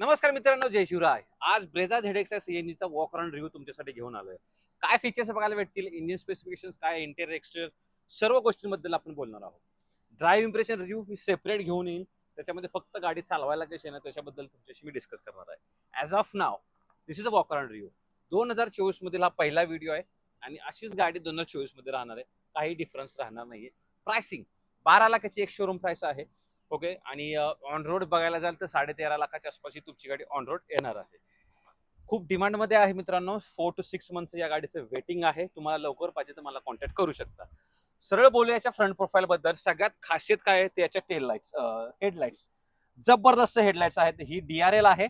नमस्कार मित्रांनो जय शिवराय. आज ब्रेझा झेडेक्सच्या सीएनजीचा वॉक अराउंड रिव्ह्यू तुमच्यासाठी घेऊन आलोय. काय फीचर्स बघायला भेटतील? इंजिन स्पेसिफिकेशन काय? इंटेरियर एक्सटेरियर सर्व गोष्टींबद्दल आपण बोलणार आहोत. ड्राईव्ह इम्प्रेशन रिव्ह्यू मी सेपरेट घेऊन येईन. त्याच्यामध्ये फक्त गाडी चालवायला कशी आहे ना त्याच्याबद्दल तुमच्याशी मी डिस्कस करणार आहे. As of now this is a walk around review दोन हजार चोवीस मधील हा पहिला व्हिडिओ आहे आणि अशीच गाडी दोन हजार चोवीसमध्ये राहणार आहे. काही डिफरन्स राहणार नाहीये. प्राइसिंग बारा लाखाची एक शोरूम प्राइस आहे. ओके? आणि ऑन रोड बघायला जाल तर साडे तेरा लाखाच्या आसपास ही तुमची गाडी ऑन रोड येणार आहे. खूप डिमांडमध्ये आहे मित्रांनो फोर टू सिक्स मंथचं या गाडीचं वेटिंग आहे. तुम्हाला लवकर पाहिजे तर मला कॉन्टॅक्ट करू शकता. सरळ बोलू याच्या फ्रंट प्रोफाईलबद्दल सगळ्यात खासियत काय आहे? त्याच्या टेल लाईट्स हेडलाईट्स जबरदस्त हेडलाईट्स आहेत. ही डी आर एल आहे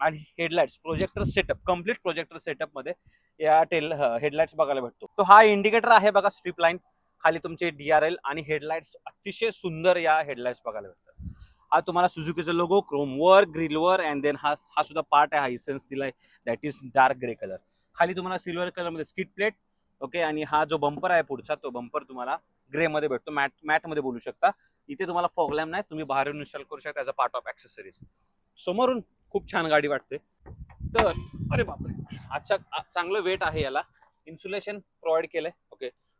आणि headlights projector setup complete projector सेटअपमध्ये या टेल हेडलाईट्स बघायला भेटतो. तो हा इंडिकेटर आहे बघा स्ट्रीप लाईन खाली तुमचे डी आर एल आणि हेडलाईट्स अतिशय सुंदर या हेडलाईट्स बघायला भेटतात. हा तुम्हाला सुझुकीचा लोगो क्रोमवर ग्रिलवर अँड देन हा हा सुद्धा पार्ट आहे हा इसेन्स दिलाय. That is dark grey colour खाली तुम्हाला सिल्वर कलरमध्ये स्किट प्लेट ओके आणि हा जो बंपर आहे पुढचा तो बंपर तुम्हाला ग्रे मध्ये भेटतो. मॅट मॅटमध्ये बोलू शकता. इथे तुम्हाला फॉगलॅम नाही तुम्ही बाहेरून इन्स्टॉल करू शकता as a part of accessories समोरून खूप छान गाडी वाटते. तर अरे बापरे अच्छा चांगलं वेट आहे याला. इन्सुलेशन प्रोव्हाइड केलंय.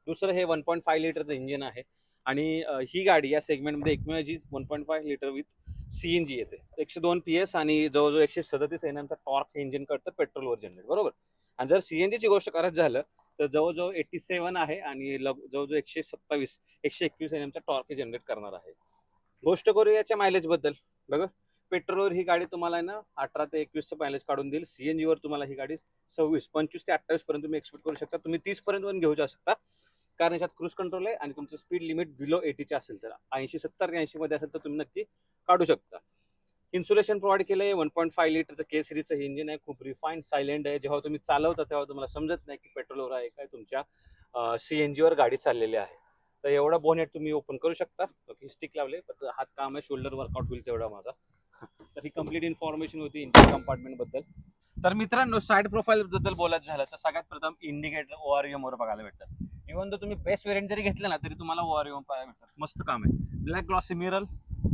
दुसरं हे वन पॉईंट फाय लिटरचं इंजिन आहे. आणि ही गाडी या सेगमेंटमध्ये एकमेव जी one point five litre with C N G येते. एकशे दोन पी एस आणि जवळजवळ एकशे सदतीस एन एमचा टॉर्क हे इंजिन करतं पेट्रोलवर जनरेट बरोबर? आणि जर सी एन जीची गोष्ट करायचं झालं तर जवळजवळ एट्टी सेवन आहे आणि लग जवळजवळ एकशे सत्तावीस एकशे एकवीस एन एमचा टॉर्क हे जनरेट करणार आहे. गोष्ट करू याच्या मायलेजबद्दल बघा पेट्रोलवर ही गाडी तुम्हाला आहे ना अठरा ते एकवीसचं मायलेज काढून देईल. सी एन जीवर तुम्हाला ही गाडी सव्वीस पंचवीस ते अठ्ठावीस पर्यंत तुम्ही एक्सपेक्ट करू शकता. तुम्ही तीस पर्यंत पण घेऊ जाऊ शकता. कारण याच्यात क्रूज कंट्रोल आहे आणि तुमचं स्पीड लिमिट बिलो एटीचे असेल तर. ऐंशी सत्तर ऐंशी मध्ये असेल तर तुम्ही नक्की काढू शकता. इन्सुलेशन प्रोव्हाइड केलं आहे वन पॉईंट फाय लिटरचं के सिरीजचं इंजिन आहे खूप रिफाईन सायलेंट आहे. जेव्हा तुम्ही चालवता तेव्हा तुम्हाला समजत नाही की पेट्रोलवर आहे काय तुमच्या सी एन वर गाडी चाललेली आहे. तर एवढा बोनेट तुम्ही ओपन करू शकता. स्टिक लावले पण हात काम आहे शोल्डर वर्कआउट होईल तेवढा माझा. तर ही कंप्लीट इन्फॉर्मेशन होती इंजिन कंपार्टमेंटबद्दल तर मित्रांनो साईड प्रोफाईल बद्दल बोलायचं झालं तर सगळ्यात प्रथम इंडिकेटर ओ आर एम वर बघायला भेटतात इव्हन जर तुम्ही बेस्ट वेरियंट जरी घेतलं ना तरी तुम्हाला ओआरएम पाहायला मिळतात. मस्त काम आहे. Black glossy mirror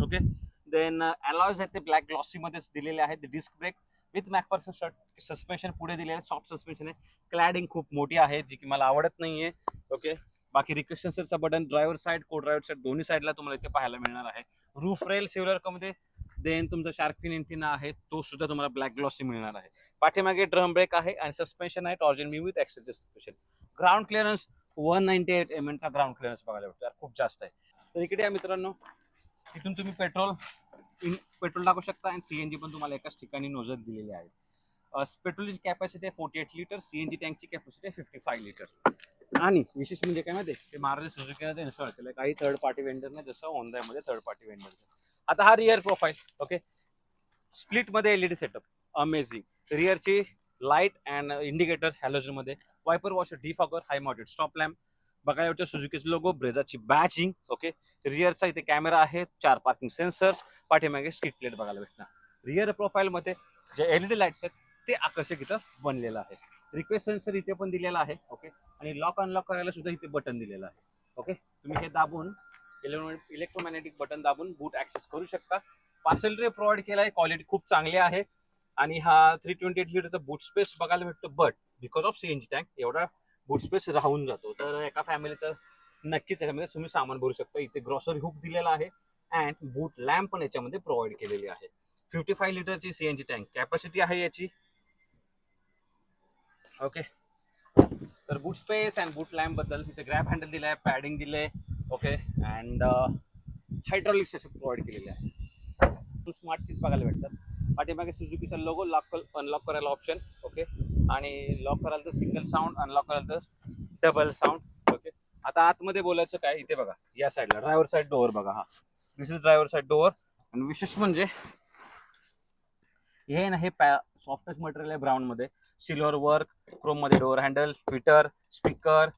okay then alloys आहेत ते ब्लॅक ग्लॉसी मध्येच दिलेले आहेत. Disc brake with McPherson strut suspension पुढे दिलेलं आहे सॉफ्ट सस्पेन्शन आहे. क्लॅडिंग खूप मोठी आहे जी की मला आवडत नाही आहे ओके बाकी रिक्वेस्टन्सरचा button driver side co driver side दोन्ही साईडला तुम्हाला इथे पाहायला मिळणार आहे. रूफ रेल सिव्हलर कमध्ये देन तुमचा शार्कफिन एंटिना आहे तो सुद्धा तुम्हाला ब्लॅक ग्लॉसी मिळणार आहे. पाठीमागे ड्रम ब्रेक आहे आणि सस्पेन्शन आहे torsion me with axle suspension ground clearance one ninety eight M एनचा ground clearance बघायला भेटतो यार खूप जास्त आहे. तर इकडे या मित्रांनो तिथून तुम्ही पेट्रोल इन पेट्रोल टाकू शकता आणि सी एन जी पण तुम्हाला एकाच ठिकाणी नोजत दिलेली आहे. पेट्रोलची कॅपॅसिटी आहे forty eight litre C N G टँकची capacity आहे फिफ्टी फाय लिटर आणि विशेष म्हणजे काय माहिती ते मारुती सुझुकीने इन्स्टॉल केलं काही थर्ड पार्टी वेंडर नाही जसं होंडामध्ये थर्ड पार्टी वेंडर आता हा rear profile okay स्प्लिटमध्ये L E D setup amazing रिअरची light and indicator हॅलोजनमध्ये wiper washer defogger high mounted stop lamp बघायला भेटतो सुझुकीचा लोगो ब्रेझाची बॅचिंग ओके रिअरचा इथे कॅमेरा आहे चार पार्किंग सेन्सर्स पाठीमागे स्ट्रीट प्लेट बघायला भेटणार. रिअर प्रोफाईलमध्ये J L J LED lights आहेत ते आकर्षक इथं बनलेलं आहे. रिक्वेस्ट सेन्सर इथे पण दिलेला आहे ओके आणि लॉक अनलॉक करायला सुद्धा इथे बटन दिलेलं आहे ओके तुम्ही हे दाबून इलेक्ट्रोमॅग्नेटिक बटन दाबून बूट ऍक्सेस करू शकता. पार्सल रे प्रोव्हाइड केला आहे क्वालिटी खूप चांगली आहे. आणि हा थ्री ट्वेंटी एट लिटरचा बूट स्पेस बघायला भेटतो but because of CNG tank एवढा बूट स्पेस राहून जातो. तर एका फॅमिलीचं नक्कीच याच्यामध्ये तुम्ही सामान भरू शकता. इथे ग्रॉसरी हुक दिलेला आहे अँड बूट लॅम्प पण याच्यामध्ये प्रोव्हाइड केलेली आहे. फिफ्टी फाय लिटरची सीएनजी टँक कॅपॅसिटी आहे याची. ओके तर बूट स्पेस अँड बूट लॅम्पबद्दल इथे ग्रॅप हँडल uh, आहे पॅडिंग दिले ओके अँड हायड्रॉलिक्स सेशन प्रोव्हाइड केलेले आहे. स्मार्ट पीस बघायला भेटतात. पाठीमागे सुझुकीचा लोगो लॉक अनलॉक करायला ऑप्शन ओके आणि लॉक कराल तर सिंगल साऊंड अनलॉक कराल तर डबल साऊंड ओके आता आतमध्ये बोलायचं काय? इथे बघा या साईडला ड्रायव्हर साईड डोअर बघा हा. This is driver side door आणि विशेष म्हणजे हे ना हे पॅ सॉफ्टवेअर मटेरियल आहे ब्राऊन मध्ये. सिल्वर वर्क क्रोममध्ये डोअर हँडल ट्विटर स्पीकर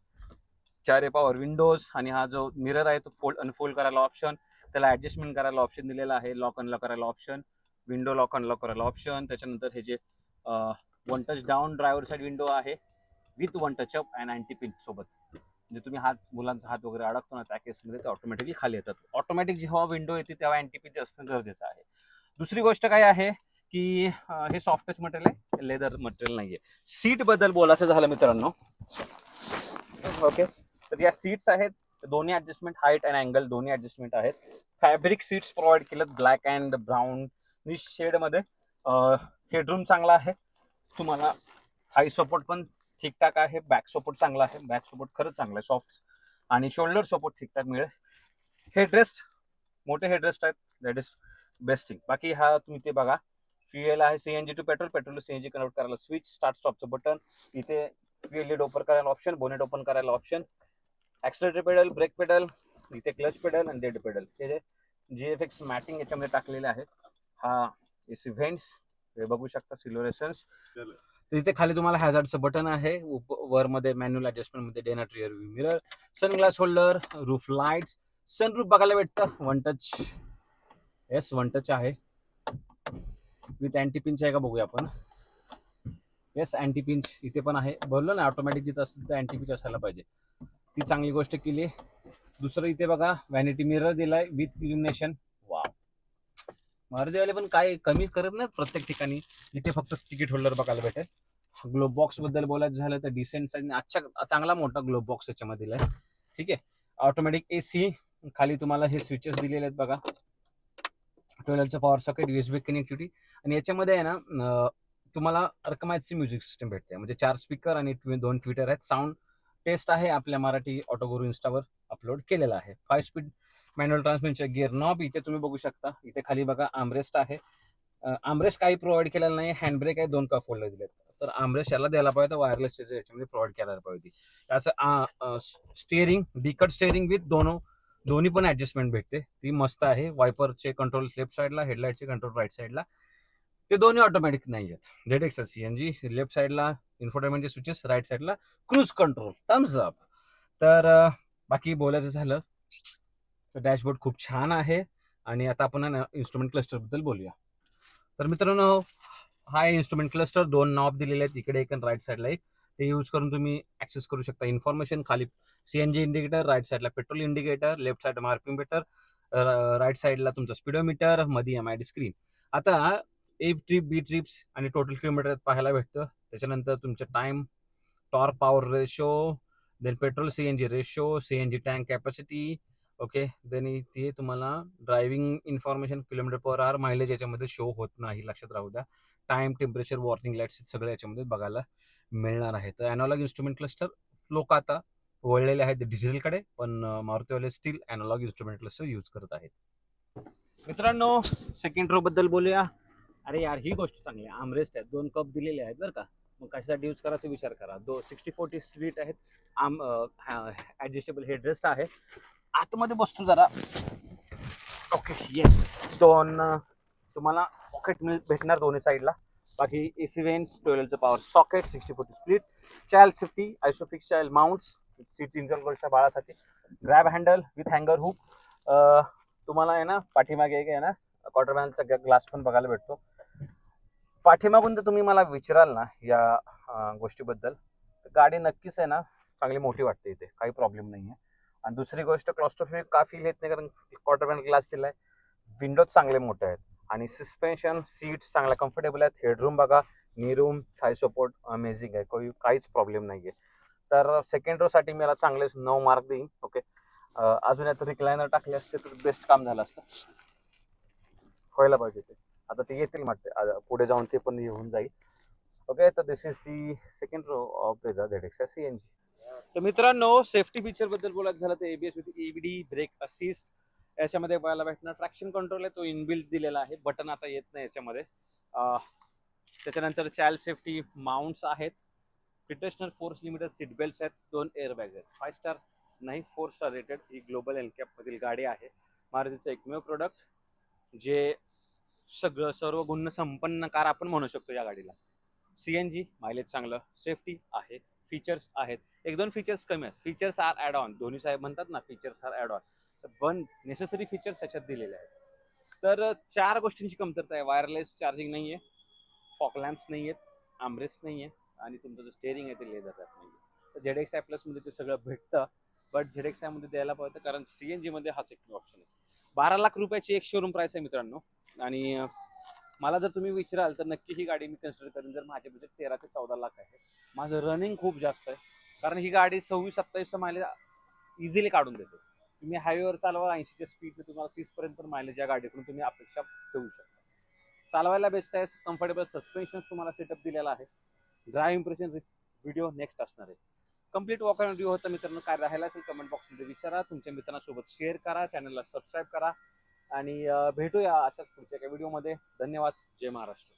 चारे पॉवर विंडोज आणि हा जो मिरर आहे तो फोल्ड अनफोल्ड करायला ऑप्शन त्याला ऍडजस्टमेंट करायला ऑप्शन दिलेला आहे लॉक अनलॉक करायला ऑप्शन विंडो लॉक अनलॉक करायला ऑप्शन त्याच्यानंतर हे जे one touch down driver side window आहे with one touch up and anti pin सोबत. म्हणजे तुम्ही हात मुलांचा हात वगैरे अडकतो ना त्या केसमध्ये ते ऑटोमॅटिकली खाली येतात. ऑटोमॅटिक जेव्हा विंडो येते तेव्हा अँटी पिन असणं गरजेचं आहे. दुसरी गोष्ट काय आहे की हे सॉफ्ट टच मटेरियल आहे लेदर मटेरियल नाहीये. सीटबद्दल बोलायचं झालं मित्रांनो. ओके तर या सीट्स आहेत दोन्ही ऍडजस्टमेंट हाईट अँड अँगल दोन्ही ऍडजस्टमेंट आहेत. फॅब्रिक सीट्स प्रोव्हाइड केलेत ब्लॅक अँड ब्राऊन शेड शेडमध्ये हेडरूम चांगला आहे. तुम्हाला हाय सपोर्ट पण ठीकठाक आहे. बॅक सपोर्ट चांगला आहे. बॅक सपोर्ट खरंच चांगला आहे. सॉफ्ट आणि शोल्डर सपोर्ट ठीकठाक मिळेल. हेडरेस्ट मोठे हेडरेस्ट आहेत. दॅट इज बेस्ट थिंग बाकी हा तुम्ही ते बघा. फ्युएल आहे. CNG to petrol petrol CNG convert करायला स्विच स्टार्ट स्टॉपचं बटन इथे फ्युएल लीड ओपन करायला ऑप्शन बोनेट ओपन करायला option accelerator pedal brake pedal इथे क्लच पेडल आणि डेड पेडल हे जे जी एफ एक्स मॅटिंग याच्यामध्ये टाकलेले आहेत. हा एसी व्हेंट्स हे बघू शकता सिलोरेसन्स तर इथे खाली तुम्हाला हॅझार्डचं बटन आहे. वर मध्ये मॅन्युअल ऍडजस्टमेंटमध्ये डेना trier mirror sunglass holder roof lights sunroof बघायला भेटतं. One touch yes one touch आहे. विथ अँटी पिंच आहे का बघूया आपण. येस अँटी पिंच इथे पण आहे. बोललो ना ऑटोमॅटिक जिथं असेल तर अँटी पिंच असायला पाहिजे. ती चांगली गोष्ट केली. दुसरं इथे बघा व्हॅनिटी मिरर दिलाय विथ इल्युमिनेशन मारुतीवाले पण काय कमी करत नाहीत प्रत्येक ठिकाणी. इथे फक्त तिकीट होल्डर बघायला भेटेल. ग्लोब बॉक्सबद्दल बोलायचं झालं तर डिसेंट साईज अच्छा चांगला मोठा ग्लोब बॉक्स याच्यामध्ये दिलाय ठीक आहे? ऑटोमॅटिक ए सी खाली तुम्हाला हे स्विचेस दिलेले आहेत बघा. ट्वेल्वचं पॉवर सॉकेट युएसबी कनेक्टिव्हिटी आणि याच्यामध्ये आहे ना तुम्हाला रकमायची म्युझिक सिस्टम भेटते. म्हणजे चार स्पीकर आणि दोन ट्विटर आहेत. साऊंड टेस्ट आहे आपल्या मराठी ऑटोगुरु इन्स्टावर अपलोड केलेला आहे. फाय स्पीड मॅन्युअल ट्रान्समिशनचे गिअर नॉब इथे तुम्ही बघू शकता. इथे खाली बघा आमरेस्ट आहे. आमरेस्ट काही प्रोव्हाइड केलेला नाही हँडब्रेक आहे दोन कप होल्डर दिलेत. तर आमरेस्ट याला द्यायला पाहिजे वायरलेस याच्यामध्ये प्रोव्हाइड करायला पाहिजे. त्याचं स्टेअरिंग डिकट स्टेअरिंग विथ दोन दोन्ही पण ऍडजस्टमेंट भेटते. ती मस्त आहे. वायपरचे कंट्रोल लेफ्ट साईडला हेडलाईटचे कंट्रोल राईट साईडला ते दोन्ही ऑटोमॅटिक नाही आहेत. झेड एक्स सीएनजी लेफ्ट साईडला इन्फोटेनमेंटचे स्विचेस राईट साईडला क्रूज कंट्रोल थम्स अप तर बाकी बोलायचं झालं. तर डॅशबोर्ड खूप छान आहे आणि आता आपण इन्स्ट्रुमेंट क्लस्टरबद्दल बोलूया. तर मित्रांनो हा इन्स्ट्रुमेंट क्लस्टर दोन नॉब दिलेले आहेत इकडे एक आणि राईट साईडला एक. ते यूज करून तुम्ही ऍक्सेस करू शकता इन्फॉर्मेशन खाली सीएनजी इंडिकेटर राईट साईडला petrol indicator left side marking meter right साईडला तुमचा स्पीडोमीटरमध्ये एम आय डी स्क्रीन आता ए ट्रिप बी ट्रिप्स आणि टोटल किलोमीटर पाहायला भेटतं. त्याच्यानंतर तुमचं time torque power ratio then petrol C N G ratio C N G tank capacity okay? Then इथे तुम्हाला driving information kilometre per hour mileage याच्यामध्ये show होत नाही लक्षात राहू द्या. टाइम टेम्परेचर वॉर्निंग लाईट्स सगळे याच्यामध्ये बघायला मिळणार आहे. तर अॅनॉलॉग इन्स्ट्रुमेंट क्लस्टर लोक आता वळलेले आहेत डिजिटलकडे पण मारुतीवाले still analogue instrument cluster use करत आहेत. मित्रांनो सेकंड रो बद्दल बोलूया. अरे यार ही गोष्ट चांगली आहे. आमरेस्ट आहेत. दोन कप दिलेले आहेत बरं का. मग कशासाठी यूज करायचा विचार करा. दो सिक्स्टी फोर्टी स्वीट आहेत. आम ऍडजस्टेबल हेडरेस्ट आहे. आतमध्ये बसतो जरा. ओके येस दोन तुम्हाला पॉकेट मिळ भेटणार दोन्ही साईडला बाकी A C vents ट्वेल्वचं power socket sixty forty split child safety ISOFIX child mounts तीन चार वर्षा बाळासाठी? ग्रॅब हँडल विथ हँगर हुक तुम्हाला आहे ना पाठीमागे एक आहे ना क्वार्टर पॅनलचा ग्लास पण बघायला भेटतो. पाठीमागून जर तुम्ही मला विचाराल ना या गोष्टीबद्दल तर गाडी नक्कीच आहे ना चांगली मोठी वाटते इथे. काही प्रॉब्लेम नाही आहे आणि दुसरी गोष्ट क्लॉस्ट्रोफिक का फील येत नाही कारण क्वार्टर पॅनल ग्लास आहे विंडोज चांगले मोठे आहेत. आणि सस्पेन्शन सीट्स चांगल्या कम्फर्टेबल आहेत. हेडरूम बघा नी रूम थाय सपोर्ट अमेझिंग आहे. काही काहीच प्रॉब्लेम नाही आहे तर सेकंड रोसाठी मला चांगलेच नऊ मार्क देईन ओके अजून यात रिक्लायनर टाकले असते तर बेस्ट काम झालं असतं. व्हायला पाहिजे ते. आता ते येतील वाटते. पुढे जाऊन ते पण येऊन जाईल. ओके तर this is the second row of Brezza Z X C N G तर मित्रांनो सेफ्टी फीचरबद्दल बोलायचं झालं तर ABS with EBD brake assist याच्यामध्ये पाहायला भेटणार ट्रॅक्शन कंट्रोल आहे तो इनबिल्ट दिलेला आहे. बटन आता येत नाही याच्यामध्ये. त्याच्यानंतर चाइल्ड सेफ्टी माउंट्स आहेत. Pretensioner force limited seat belt आहेत दोन एअरबॅग आहेत. फाय स्टार नाही फोर स्टार रेटेड ही ग्लोबल एनकॅपमधील गाडी आहे. मारुतीचं एकमेव प्रोडक्ट जे सगळं सर्व गुण संपन्न कार आपण म्हणू शकतो या गाडीला. सी एन जी मायलेज चांगलं. सेफ्टी आहे. फीचर्स आहेत. एक दोन फीचर्स कमी आहेत. फीचर्स आर ॲड ऑन दोन्ही साहेब म्हणतात ना फीचर्स आर ॲड ऑन तर पण नेसेसरी फीचर्स त्याच्यात दिलेले आहेत. तर चार गोष्टींची कमतरता आहे. वायरलेस चार्जिंग नाही आहे. फॉक लॅम्प्स नाही आहेत. आमरेस नाही आहे. आणि तुमचं जे स्टेअरिंग आहे ते लेदर रॅप नाही आहे. तर झेड एक्स आय प्लसमध्ये ते सगळं भेटतं. बट झेड एक्स आयमध्ये द्यायला पाहिजे कारण सी एन जीमध्ये हाच एक ऑप्शन आहे. बारा लाख रुपयाची एक शोरूम प्राईस आहे मित्रांनो. आणि मला जर तुम्ही विचाराल तर नक्की ही गाडी मी कन्सिडर करेन. जर माझे बजेट तेरा ते चौदा लाख आहे. माझं रनिंग खूप जास्त आहे. कारण ही गाडी सव्वीस सत्तावीसचं मायलेज इझिली काढून देते. तुम्ही हायवेवर चालवा ऐंशीच्या स्पीडने तुम्हाला तीसपर्यंत पण मायलेज या गाडीकडून तुम्ही अपेक्षा ठेवू शकता. चालवायला बेस्ट आहे. कम्फर्टेबल सस्पेन्शन तुम्हाला सेटअप दिलेला आहे. ड्राईव्ह इम्प्रेशन व्हिडिओ नेक्स्ट असणार आहे. कंप्लीट वॉक व्हिडिओ होता मित्रांनो. काय राहिला असेल कमेंट बॉक्समध्ये विचारा. तुमच्या मित्रांसोबत शेअर करा. चॅनलला सबस्क्राईब करा. आणि भेटूया अशाच पुढच्या एका व्हिडिओमध्ये. धन्यवाद. जय महाराष्ट्र.